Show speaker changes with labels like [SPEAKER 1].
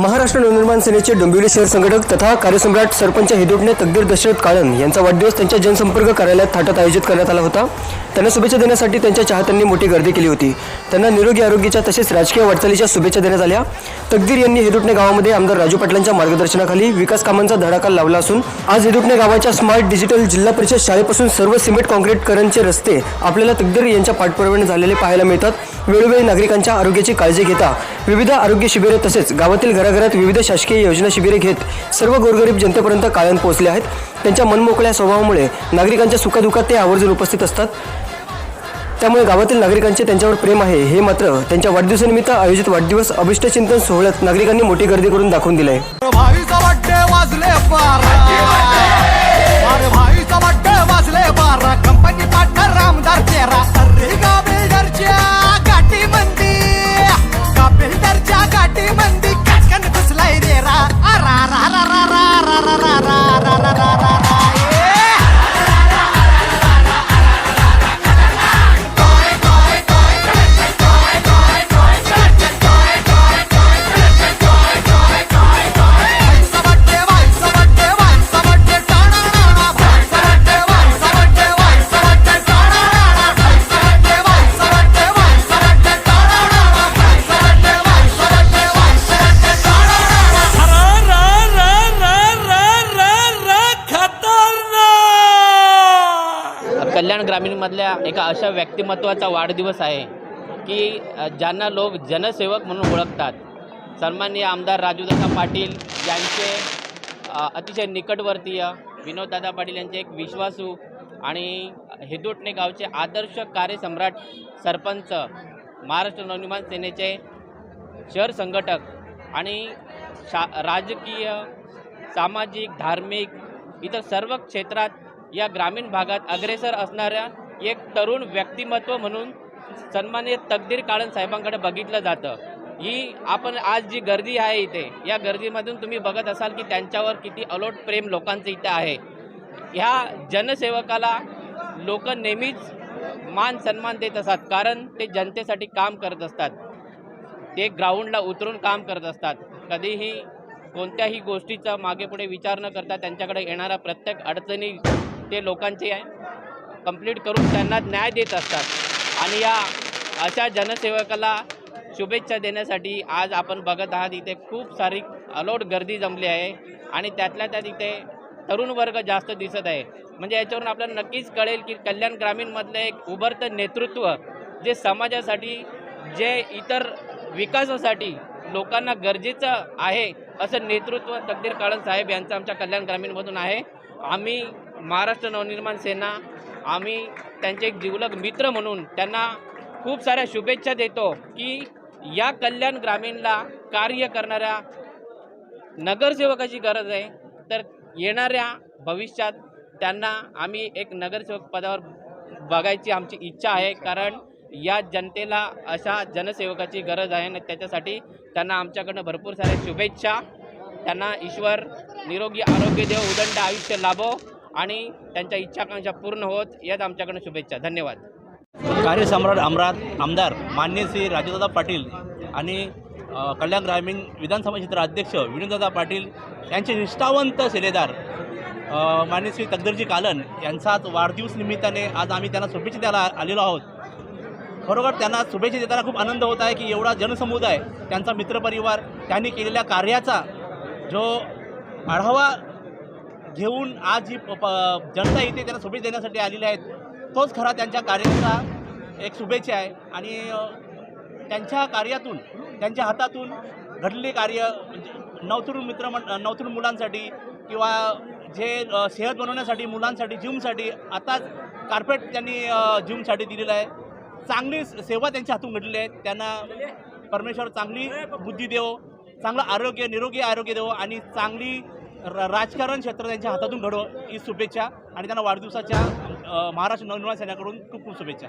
[SPEAKER 1] महाराष्ट्र नवनिर्माण सेनेचे डोंबिवली शहर संघटक तथा कार्यसम्राट सरपंच हिदोटणे तकदीर दशरथ काळन यांचा वाढदिवस त्यांच्या जनसंपर्क कार्यालयात थाटात आयोजित करण्यात आला होता. त्यांना शुभेच्छा देण्यासाठी त्यांच्या चाहत्यांनी मोठी गर्दी केली होती. त्यांना निरोगी आरोग्याच्या तसेच राजकीय वाटचालीच्या शुभेच्छा देण्यात आल्या. तकदीर यांनी हेदुटणे गावामध्ये आमदार राजू पाटलांच्या मार्गदर्शनाखाली विकास कामांचा धडाका लावला असून आज हेदुटणे गावाच्या स्मार्ट डिजिटल जिल्हा परिषद शाळेपासून सर्व सिमेंट कॉन्क्रीटकरणचे रस्ते आपल्याला तकदीर यांच्या पाठपुराव्याने झालेले पाहायला मिळतात. वेळोवेळी नागरिकांच्या आरोग्याची काळजी घेता. विविध आरोग्य शिबिरे तसेच गावातील घराघरात विविध शासकीय योजना शिबिरे घेत सर्व गोरगरीब जनतेपर्यंत कायम पोहोचले आहेत. त्यांच्या मनमोकळ्या स्वभावामुळे नागरिकांच्या सुखदुःखात ते आवर्जून उपस्थित असतात. त्यामुळे गावातील नागरिकांचे त्यांच्यावर प्रेम आहे. हे मात्र त्यांच्या वाढदिवसानिमित्त आयोजित वाढदिवस अभिष्टचिंतन सोहळ्यात नागरिकांनी मोठी गर्दी करून दाखवून दिली आहे
[SPEAKER 2] ग्रामीणमधल्या एका अशा व्यक्तिमत्वाचा वाढदिवस आहे की ज्यांना लोक जनसेवक म्हणून ओळखतात. सन्माननीय आमदार राजूदादा पाटील यांचे अतिशय निकटवर्तीय विनोददादा पाटील यांचे एक विश्वासू आणि हिदुटणे गावचे आदर्श कार्यसम्राट सरपंच महाराष्ट्र नवनिर्माण सेनेचे शहर संघटक आणि शा राजकीय सामाजिक धार्मिक इतर सर्व क्षेत्रात या ग्रामीण भागात अग्रेसर असणाऱ्या एक तरुण व्यक्तिमत्व म्हणून सन्मानित तकदीर काळन साहेबांकडे बघितलं जातं. ही आपण आज जी गर्दी आहे इथे या गर्दीमधून तुम्ही बघत असाल की त्यांच्यावर किती अलोट प्रेम लोकांचं इथे आहे. ह्या जनसेवकाला लोक नेहमीच मान सन्मान देत असतात कारण ते जनतेसाठी काम करत असतात. ते ग्राउंडला उतरून काम करत असतात. कधीही कोणत्याही गोष्टीचा मागे पुढे विचार न करता त्यांच्याकडे येणाऱ्या प्रत्येक अडचणी ते लोकांचे कंप्लीट करून त्यांना न्याय देत असतात. आणि या अशा जनसेवकाला शुभेच्छा देण्यासाठी आज आपण बघत आहात. इथे खूप सारी अलोट गर्दी जमली आहे आणि त्यातल्या त्यात इथे तरुण वर्ग जास्त दिसत आहे. म्हणजे याच्यावरून आपल्याला नक्कीच कळेल की कल्याण ग्रामीणमधलं एक उभरतं नेतृत्व जे समाजासाठी जे इतर विकासासाठी लोकांना गरजेचं आहे असं नेतृत्व तकदीर काळन साहेब यांचं आमच्या कल्याण ग्रामीणमधून आहे. आम्ही महाराष्ट्र नवनिर्माण सेना आम्ही त्यांचे एक जिवलग मित्र म्हणून त्यांना खूप साऱ्या शुभेच्छा देतो की या कल्याण ग्रामीणला कार्य करणाऱ्या नगरसेवकाची गरज आहे. तर येणाऱ्या भविष्यात त्यांना आम्ही एक नगरसेवक पदावर बघायची आमची इच्छा आहे. कारण या जनतेला अशा जनसेवकाची गरज आहे आणि त्याच्यासाठी त्यांना आमच्याकडनं भरपूर साऱ्या शुभेच्छा. त्यांना ईश्वर निरोगी आरोग्य देव उदंड आयुष्य लाभो. आणि त्यांच्या इच्छाकांक्षा पूर्ण होत यात आमच्याकडून शुभेच्छा. धन्यवाद.
[SPEAKER 3] कार्यसम्राट आमरात आमदार मान्य श्री राजूदादा पाटील आणि कल्याण ग्रामीण विधानसभा क्षेत्र अध्यक्ष विनोददादा पाटील यांचे निष्ठावंत सेलेदार अ, मान्य श्री तकदरजी कालन यांचाच वाढदिवस निमित्ताने आज आम्ही त्यांना शुभेच्छा द्यायला आलेलो आहोत. खरोखर त्यांना शुभेच्छा देताना खूप आनंद होत आहे की एवढा जनसमुदाय त्यांचा मित्रपरिवार त्यांनी केलेल्या कार्याचा जो आढावा घेऊन आज ही प- प- जनता इथे त्यांना शुभेच्छा देण्यासाठी आलेल्या आहेत तोच खरा त्यांच्या कार्याचा एक शुभेच्छा आहे. आणि त्यांच्या कार्यातून त्यांच्या हातातून घडलेले कार्य म्हणजे नवतरुण मित्र नवतरुण मुलांसाठी किंवा जे सेहत बनवण्यासाठी मुलांसाठी जिमसाठी आताच कार्पेट त्यांनी जिमसाठी दिलेलं आहे. चांगली सेवा त्यांच्या हातून घडलेली आहे. त्यांना परमेश्वर चांगली बुद्धी देवो चांगलं आरोग्य निरोगी आरोग्य देव आणि चांगली र राजकारण क्षेत्र त्यांच्या हातातून घडव ही शुभेच्छा. आणि त्यांना वाढदिवसाच्या महाराष्ट्र नवनिर्माण सेनेकडून खूप खूप शुभेच्छा.